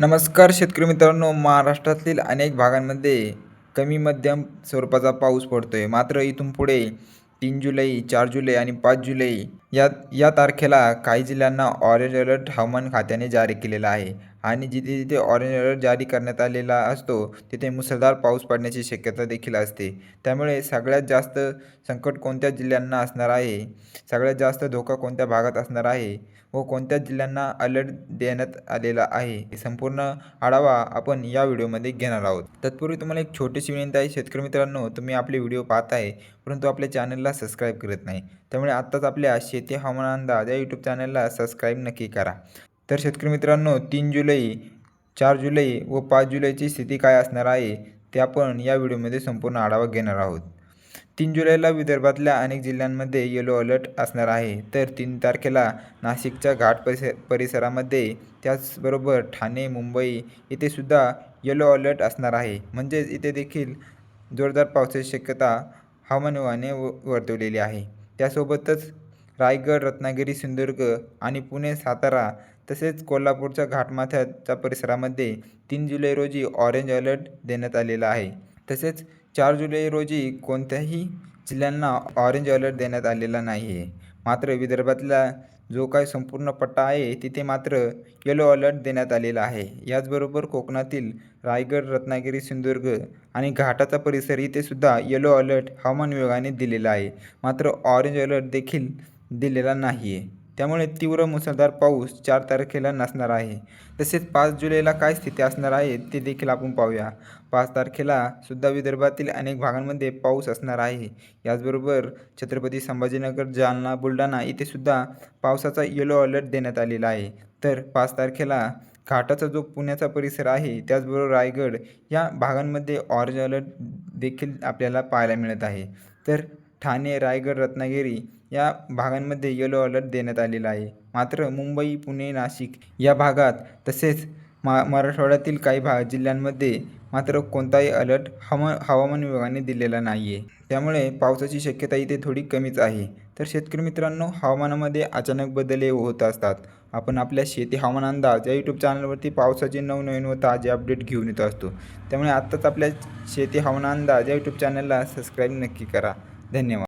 नमस्कार शेतकरी मित्रांनो महाराष्ट्रातील अनेक भागांमध्ये कमी मध्यम स्वरूपाचा पाऊस पडतोय. मात्र इथून पुढे तीन जुलै चार जुलै आणि पाच जुलै या या तारखेला काही जिल्ह्यांना ऑरेंज अलर्ट हवामान खात्याने जारी केलेला आहे. आणि जिथे जिथे ऑरेंज अलर्ट जारी करण्यात आलेला असतो तिथे मुसळधार पाऊस पडण्याची शक्यता देखील असते. त्यामुळे सगळ्यात जास्त संकट कोणत्या जिल्ह्यांना असणार आहे? सगळ्यात जास्त धोका कोणत्या भागात असणार आहे? व कोणत्या जिल्ह्यांना अलर्ट देण्यात आलेला आहे? संपूर्ण आढावा आपण या व्हिडिओमध्ये घेणार आहोत. तत्पूर्वी तुम्हाला एक छोटीशी विनंती आहे शेतकरी मित्रांनो तुम्ही आपले व्हिडिओ पाहत आहे परंतु आपल्या चॅनलला सबस्क्राईब करत नाही. त्यामुळे आत्ताच आपल्या शेती हवामान अंदाज या यूट्यूब चॅनलला सबस्क्राईब नक्की करा. तर शेतकरी मित्रांनो तीन जुलै चार जुलै व पाच जुलैची स्थिती काय असणार आहे ते आपण या व्हिडिओमध्ये संपूर्ण आढावा घेणार आहोत. तीन जुलैला विदर्भातल्या अनेक जिल्ह्यांमध्ये येलो अलर्ट असणार आहे. तर तीन तारखेला नाशिकच्या घाट परिसर परिसरामध्ये त्याचबरोबर ठाणे मुंबई इथे सुद्धा येलो अलर्ट असणार आहे. म्हणजेच इथे देखील जोरदार पावसाची शक्यता हवामान विभागाने व वर्तवलेली आहे. त्यासोबतच रायगड रत्नागिरी सिंधुदुर्ग आणि पुणे सातारा तसेच कोल्हापूरच्या घाटमाथ्याच्या परिसरामध्ये तीन जुलै रोजी ऑरेंज अलर्ट देण्यात आलेला आहे. तसेच चार जुलै रोजी कोणत्याही जिल्ह्यांना ऑरेंज अलर्ट देण्यात आलेला नाही आहे मात्र विदर्भातला जो काही संपूर्ण पट्टा आहे तिथे मात्र येलो अलर्ट देण्यात आलेला आहे. याचबरोबर कोकणातील रायगड रत्नागिरी सिंधुदुर्ग आणि घाटाचा परिसर इथे सुद्धा येलो अलर्ट हवामान विभागाने दिलेला आहे. मात्र ऑरेंज अलर्ट देखील दिलेला नाही आहे त्यामुळे तीव्र मुसळधार पाऊस चार तारखेला नसणार आहे. तसेच पाच जुलैला काय स्थिती असणार आहे ते देखील आपण पाहूया. पाच तारखेला सुद्धा विदर्भातील अनेक भागांमध्ये पाऊस असणार आहे. याचबरोबर छत्रपती संभाजीनगर जालना बुलढाणा इथे सुद्धा पावसाचा येलो अलर्ट देण्यात आलेला आहे. तर पाच तारखेला घाटाचा जो पुण्याचा परिसर आहे त्याचबरोबर रायगड या भागांमध्ये ऑरेंज अलर्ट देखील आपल्याला पाहायला मिळत आहे. तर ठाणे रायगड रत्नागिरी या भागांमध्ये येलो अलर्ट देण्यात आलेला आहे. मात्र मुंबई पुणे नाशिक या भागात तसेच मा मराठवाड्यातील काही भाग जिल्ह्यांमध्ये मात्र कोणताही अलर्ट हवा हवामान विभागाने दिलेला नाही आहे त्यामुळे पावसाची शक्यता इथे थोडी कमीच आहे. तर शेतकरी मित्रांनो हवामानामध्ये अचानक बदल हे होत असतात. आपण आपल्या शेती हवामान अंदाज या यूट्यूब चॅनलवरती पावसाचे नवनवीन व ताजे अपडेट घेऊन येत असतो. त्यामुळे आत्ताच आपल्या शेती हवामान अंदाज या यूट्यूब चॅनलला सबस्क्राईब नक्की करा. ధన్యవాదాలు